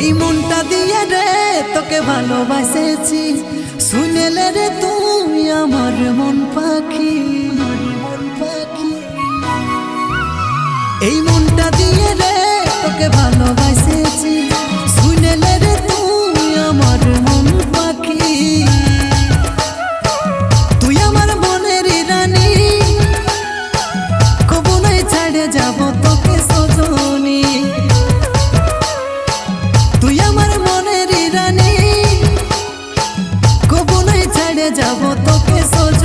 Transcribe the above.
এই মনটা দিয়ে রে, তোকে ভালোবাসেছি। শুনেলে রে তুই আমার মন পাখি। এই মনটা দিয়ে রে, তোকে ভালোবাসেছি। ছেড়ে যাব তোকে সোজা